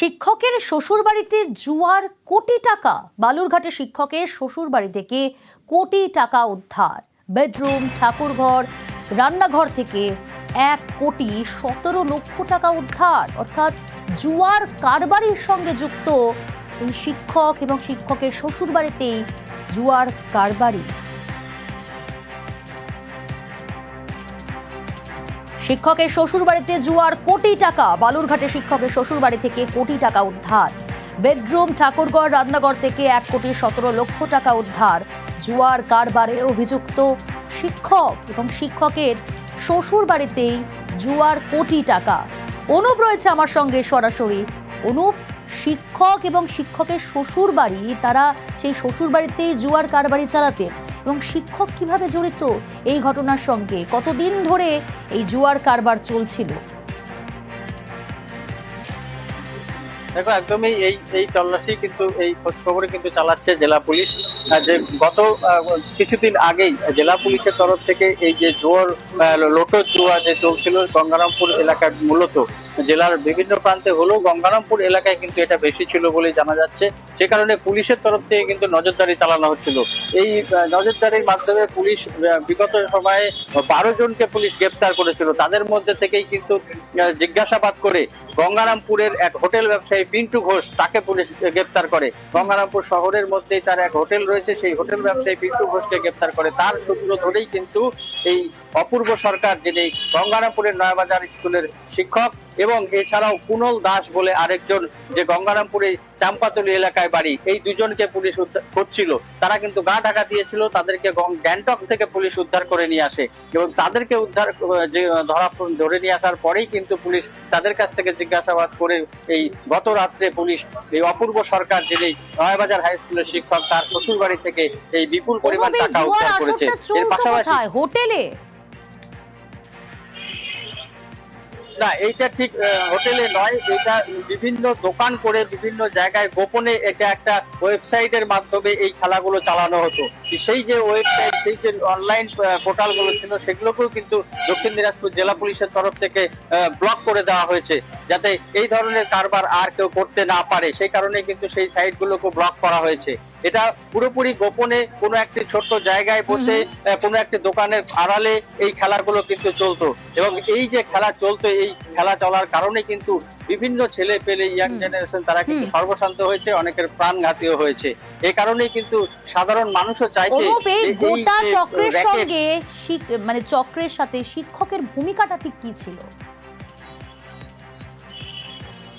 শিক্ষকের শ্বশুরবাড়িতে জুয়ার কোটি টাকা, বালুরঘাটে শিক্ষকের শ্বশুরবাড়ি থেকে কোটি টাকা উদ্ধার? বেডরুম, ঠাকুরঘর, রান্নাঘর থেকে এক কোটি সতেরো লক্ষ টাকা উদ্ধার। অর্থাৎ জুয়ার কারবারির সঙ্গে যুক্ত এই শিক্ষক এবং শিক্ষকের শ্বশুরবাড়িতেই জুয়ার কারবারি। শিক্ষকের শ্বশুরবাড়িতে জুয়ার কোটি টাকা, বালুরঘাটে শিক্ষকের শ্বশুরবাড়ি থেকে কোটি টাকা উদ্ধার। বেডরুম, ঠাকুরগড়, রান্নাঘর থেকে এক কোটি সতেরো লক্ষ টাকা উদ্ধার। জুয়ার কারবারে অভিযুক্ত শিক্ষক এবং শিক্ষকের শ্বশুর বাড়িতেই জুয়ার কোটি টাকা। অনুপ রয়েছে আমার সঙ্গে সরাসরি। অনুপ শিক্ষক এবং শিক্ষকের শ্বশুর বাড়ি, তারা সেই শ্বশুর বাড়িতেই জুয়ার কারবারি চালাতেন। এবং শিক্ষক কীভাবে জড়িত? এই ঘটনার সঙ্গে কতদিন ধরে এই জুয়ার কারবার চলছিল? দেখো, একদমই এই এই তল্লাশি কিন্তু, এই খোঁজ খবরে কিন্তু চালাচ্ছে জেলা পুলিশ। যে গত কিছুদিন আগেই জেলা পুলিশের তরফ থেকে এই যে জোয়ার লোটো জুয়া যে চলছিল গঙ্গারামপুর এলাকার মূলত জেলার বিভিন্ন প্রান্তে হলেও গঙ্গারামপুর এলাকায় কিন্তু এটা বেশি ছিল বলে জানা যাচ্ছে। সে কারণে পুলিশের তরফ থেকে কিন্তু নজরদারি চালানো হচ্ছিল। এই নজরদারির মাধ্যমে পুলিশ বিগত সময়ে বারো জনকে পুলিশ গ্রেপ্তার করেছিল। তাদের মধ্যে থেকেই কিন্তু জিজ্ঞাসাবাদ করে গঙ্গারামপুরের এক হোটেল ব্যবসায়ী পিন্টু ঘোষ তাকে পুলিশ গ্রেপ্তার করে। গঙ্গারামপুর শহরের মধ্যেই তার এক হোটেল রয়েছে, সেই হোটেল ব্যবসায়ী পিন্টু ঘোষকে গ্রেপ্তার করে। তার সূত্র ধরেই কিন্তু এই অপূর্ব সরকার, যিনি গঙ্গারামপুরের নয়াবাজার স্কুলের শিক্ষক এবং এছাড়াও কুনল দাস বলে আরেকজন যে গঙ্গারামপুরে চাম্পাতলি এলাকায় বাড়ি এই দুজনকে পুলিশ উদ্ধার করছিল। তারা কিন্তু গা ঢাকা দিয়েছিল তাদেরকে গ্যাংটক থেকে পুলিশ উদ্ধার করে নিয়ে আসে এবং তাদেরকে উদ্ধার যে ধরা ধরে নিয়ে আসার পরেই কিন্তু পুলিশ তাদের কাছ থেকে জিজ্ঞাসাবাদ করে এই গত রাত্রে পুলিশ এই অপূর্ব সরকার যিনি নয়াবাজার হাই স্কুলের শিক্ষক তার শ্বশুর বাড়ি থেকে এই বিপুল পরিমাণ টাকা উদ্ধার করেছে। এর পাশাপাশি হোটেলে? না, এইটা ঠিক হোটেলে নয় এটা বিভিন্ন দোকান করে বিভিন্ন জায়গায় গোপনে এটা একটা ওয়েবসাইটের মাধ্যমে এই খেলাগুলো চালানো হতো। সেই যে ওয়েবসাইট, সেই যে অনলাইন পোর্টালগুলো ছিল, সেগুলোকেও কিন্তু দক্ষিণ দিনাজপুর জেলা পুলিশের তরফ থেকে ব্লক করে দেওয়া হয়েছে, যাতে এই ধরনের কারবার আর কেউ করতে না পারে। সেই কারণে কিন্তু সেই সাইটগুলোকে ব্লক করা হয়েছে। এটা পুরোপুরি গোপনে কোনো একটি ছোট্ট জায়গায় বসে কোনো একটি দোকানের আড়ালে এই খেলাগুলো কিন্তু চলতো। এবং এই যে খেলা চলতো এই খেলা চলার কারণে কিন্তু বিভিন্ন ছেলে পেলে ইয়াং জেনারেশন তারা কিন্তু সর্বশান্ত হয়েছে অনেকের প্রাণঘাতীও হয়েছে। এই কারণেই কিন্তু সাধারণ মানুষও চাইছে গোটা চক্রের সঙ্গে মানে চক্রের সাথে শিক্ষকের ভূমিকাটা ঠিক কি ছিল?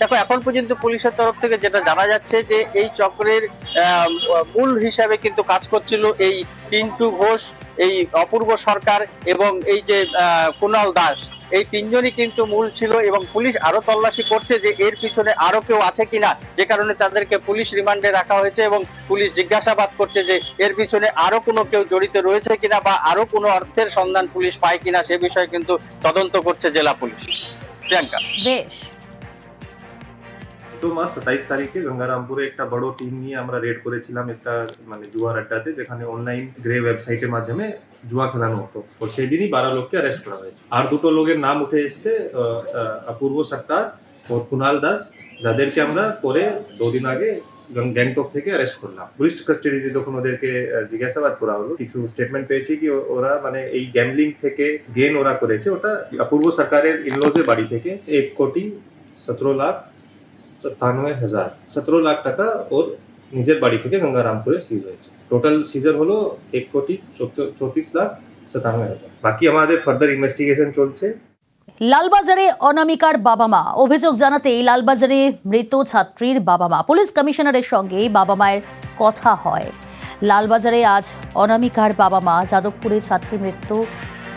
দেখো, এখন পর্যন্ত পুলিশের তরফ থেকে যেটা জানা যাচ্ছে যে এই চক্রের মূল হিসাবে কিন্তু কাজ করছিল এই পিন্টু ঘোষ, এই অপূর্ব সরকার এবং এই যে কুণাল দাস। এই তিনজনই কিন্তু মূল ছিল এবং পুলিশ আরও তল্লাশি করছে যে এর পিছনে আরও কেউ আছে কিনা, যে কারণে তাদেরকে পুলিশ রিমান্ডে রাখা হয়েছে এবং পুলিশ জিজ্ঞাসাবাদ করছে যে এর পিছনে আরও কোনো কেউ জড়িত রয়েছে কিনা বা আরও কোনো অর্থের সন্ধান পুলিশ পায় কিনা, সে বিষয়ে কিন্তু তদন্ত করছে জেলা পুলিশ। প্রিয়াঙ্কা। বেশ। তো মাস, সাতাইশ তারিখে গঙ্গারামপুরে একটা বড় টিম নিয়ে আমরা রেড করেছিলাম একটা মানে জুয়ার আড্ডাতে, যেখানে অনলাইন গ্রে ওয়েবসাইটের মাধ্যমে জুয়া খেলানো হতো। তো সেই দিনই বারো লোককে অ্যারেস্ট করা হয়েছে। আর দুটো লোকের নাম উঠে এসছে অপূর্ব সরকার ও কুণাল দাস, যাদেরকে আমরা পরে দুদিন আগে গ্যাংটক থেকে অ্যারেস্ট করলাম। পুলিশ কাস্টাডিতে যখন ওদেরকে জিজ্ঞাসাবাদ করা হলো, কিছু স্টেটমেন্ট পেয়েছি কি ওরা মানে এই গ্যামলিং থেকে গেন ওরা করেছে। ওটা অপূর্ব সরকারের ইনলোজের বাড়ি থেকে, এক কোটি সতেরো লাখ সাতানব্বই হাজার, সতেরো লাখ টাকা ওর নিজের বাড়ি থেকে গঙ্গারামপুরে সিজ হয়েছে। টোটাল সিজার হলো এক কোটি চৌত্রিশ লাখ সাতানব্বই হাজার। বাকি আমাদের ফার্দার ইনভেস্টিগেশন চলছে। লালবাজারে অনামিকার বাবা মা অভিযোগ জানাতেই লালবাজারে মৃত ছাত্রীর বাবা মা পুলিশ কমিশনারের সঙ্গে বাবা মায়ের কথা হয়। লালবাজারে আজ অনামিকার বাবা মা যাদবপুরে ছাত্রী মৃত্যু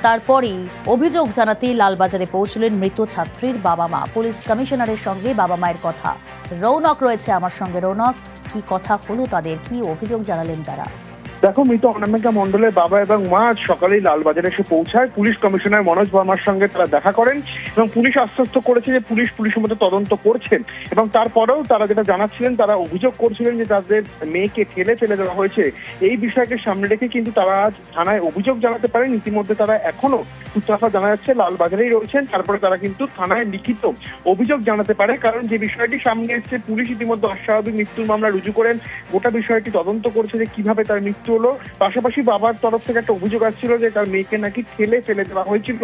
তারপরেই অভিযোগ জানাতে লালবাজারে পৌঁছলেন মৃত ছাত্রীর বাবা মা। পুলিশ কমিশনারের সঙ্গে বাবা মায়ের কথা। রৌনক রয়েছে আমার সঙ্গে। রৌনক, কি কথা হলো তাদের? কি অভিযোগ জানালেন তারা? দেখো, মৃত অনামিকা মন্ডলের বাবা এবং মা আজ সকালেই লালবাজারে এসে পৌঁছায়। পুলিশ কমিশনার মনোজ বর্মার সঙ্গে তারা দেখা করেন এবং পুলিশ আশ্বস্ত করেছে যে পুলিশ পুলিশের মতো তদন্ত করছেন এবং তারপরেও তারা যেটা জানাচ্ছিলেন, তারা অভিযোগ করছিলেন যে তাদের মেয়েকে ঠেলে ফেলে দেওয়া হয়েছে। এই বিষয়কে সামনে রেখে কিন্তু তারা আজ থানায় অভিযোগ জানাতে পারেন। ইতিমধ্যে তারা এখনও সূত্রাফা জানা যাচ্ছে, লালবাজারেই রয়েছেন। তারপরে তারা কিন্তু থানায় লিখিত অভিযোগ জানাতে পারে, কারণ যে বিষয়টি সামনে এসেছে, পুলিশ ইতিমধ্যে অস্বাভাবিক মৃত্যুর মামলা রুজু করেন। গোটা বিষয়টি তদন্ত করছে যে কীভাবে তার মৃত্যু হলো পাশাপাশি বাবার তরফ থেকে একটা অভিযোগ আসছিল যে তার মেয়েকে নাকি ঠেলে ফেলে দেওয়া হয়েছিল।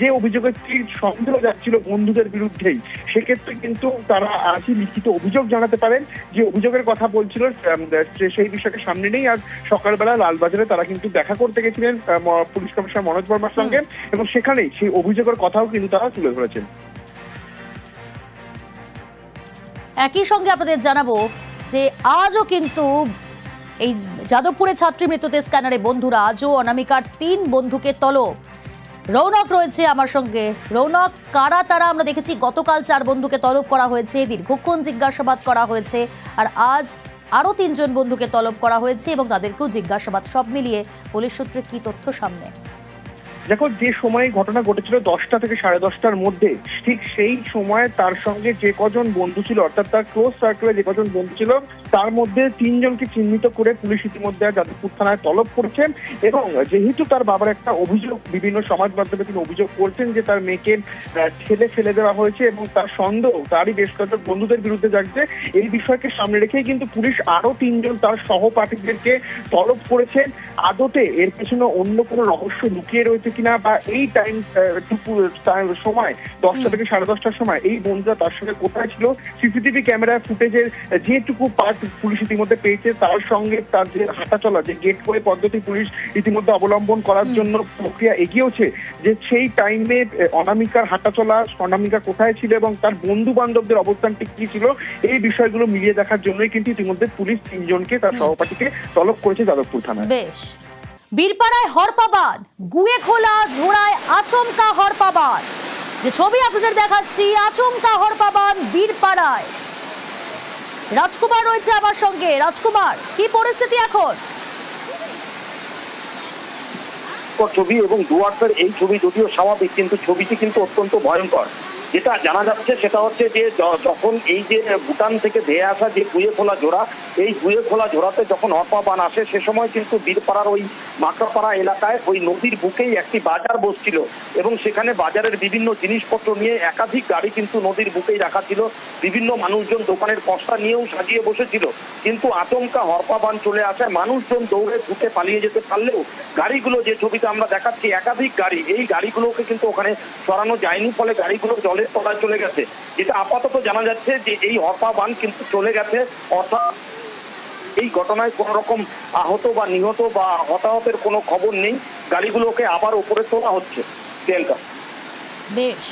যে অভিযোগের তীর সন্দেহ যাচ্ছিল বন্ধুদের বিরুদ্ধেই। সেক্ষেত্রে কিন্তু তারা আজই লিখিত অভিযোগ জানাতে পারেন। যে অভিযোগের কথা বলছিল সেই বিষয়কে সামনে নেই। আজ সকালবেলা লালবাজারে তারা কিন্তু দেখা করতে গেছিলেন পুলিশ কমিশনার মনোজ বর্মার সঙ্গে। এবং সেখানেই সেই অভিযোগের কথাও কিন্তু তারা তুলে ধরেছেন। একই সঙ্গে আপনাদের জানাব যে আজও কিন্তু এই যাদবপুরে ছাত্রী মৃত্যুতে স্ক্যানারে বন্ধুরা, আজও অনামিকার তিন বন্ধুকে তলব। রৌনক রয়েছে আমার সঙ্গে। রৌনক, কারা তারা? আমরা দেখেছি গতকাল চার বন্ধুকে তলব করা হয়েছে, দীর্ঘক্ষণ জিজ্ঞাসাবাদ করা হয়েছে, আর আজ আরও তিনজন বন্ধুকে তলব করা হয়েছে এবং তাদেরকেও জিজ্ঞাসাবাদ সব মিলিয়ে পুলিশ সূত্রে কি তথ্য সামনে? দেখো, যে সময় ঘটনা ঘটেছিল দশটা থেকে সাড়ে দশটার মধ্যে, ঠিক সেই সময় তার সঙ্গে যে কজন বন্ধু ছিল, অর্থাৎ তার ক্লোজ সার্কেলে যে কজন বন্ধু ছিল তার মধ্যে তিনজনকে চিহ্নিত করে পুলিশ ইতিমধ্যে যাদবপুর থানায় তলব করেছেন এবং যেহেতু তার বাবার একটা অভিযোগ বিভিন্ন সমাজ মাধ্যমে তিনি অভিযোগ করছেন যে তার মেয়েকে ঠেলে ফেলে দেওয়া হয়েছে এবং তার সন্দেহ তারই বেশ কয়েকজন বন্ধুদের বিরুদ্ধে জাগছে এই বিষয়কে সামনে রেখেই কিন্তু পুলিশ আরও তিনজন তার সহপাঠীদেরকে তলব করেছেন। আদতে এর পেছনে অন্য কোনো রহস্য লুকিয়ে রয়েছে কিনা বা এই টাইম সময় দশটা থেকে সাড়ে দশটার সময় এই বন্ধুরা তার সঙ্গে কোথায় ছিল? সিসিটিভি ক্যামেরা ফুটেজের যেটুকু পার্ট পুলিশ ইতিমধ্যে পেয়েছে। তার সঙ্গে তার যে হাঁটা চলা যে গেট ওয়ে পদ্ধতি পুলিশ ইতিমধ্যে অবলম্বন করার জন্য প্রক্রিয়া এগিয়েছে যে সেই টাইমে অনামিকার হাঁটা চলা অনামিকা কোথায় ছিল এবং তার বন্ধু বান্ধবদের অবস্থানটি কি ছিল এই বিষয়গুলো মিলিয়ে দেখার জন্যই কিন্তু ইতিমধ্যে পুলিশ তিনজনকে তার সহপাঠীকে তলব করেছে যাদবপুর থানায়। বেশ। বীরপাড়ায় হরপাবান গুয়ে খোলা ঝোড়ায় আচমকা হরপাবান যে ছবি আপনাদের দেখাচ্ছি আচমকা হরপাবান বীরপাড়ায়। রাজকুমার রয়েছে আমার সঙ্গে। রাজকুমার, কি পরিস্থিতি এখন? ছবি এবং ডুয়ার্সের এই ছবি যদিও স্বাভাবিক, কিন্তু ছবিটি কিন্তু অত্যন্ত ভয়ঙ্কর। যেটা জানা যাচ্ছে সেটা হচ্ছে যে যখন এই যে ভুটান থেকে ধেয়ে আসা যে গুয়ে খোলা জোড়া, এই গুয়ে খোলা জোড়াতে যখন অপাবান আসে, সে সময় কিন্তু বীরপাড়ার ওই মাকড়াপাড়া এলাকায় ওই নদীর বুকেই একটি বাজার বসছিল এবং সেখানে বাজারের বিভিন্ন জিনিসপত্র নিয়ে একাধিক গাড়ি কিন্তু নদীর বুকেই রাখা ছিল। বিভিন্ন মানুষজন দোকানের পশা নিয়েও সাজিয়ে বসেছিল। কিন্তু আচমকা হরপাবান চলে আসায় মানুষজন দৌড়ে ঢুকে পালিয়ে যেতে পারলেও গাড়িগুলো যে ছবিতে আমরা দেখাচ্ছি, একাধিক গাড়ি, এই গাড়িগুলোকে কিন্তু ওখানে সরানো যায়নি, ফলে গাড়িগুলো জলের তলায় চলে গেছে। যেটা আপাতত জানা যাচ্ছে যে এই হরপাবান কিন্তু চলে গেছে, অর্থাৎ এই ঘটনায় কোন রকম আহত বা নিহত বা হতাহতের কোনো খবর নেই। গাড়িগুলোকে আবার উপরে তোলা হচ্ছে প্রিয়াঙ্কা বেশ।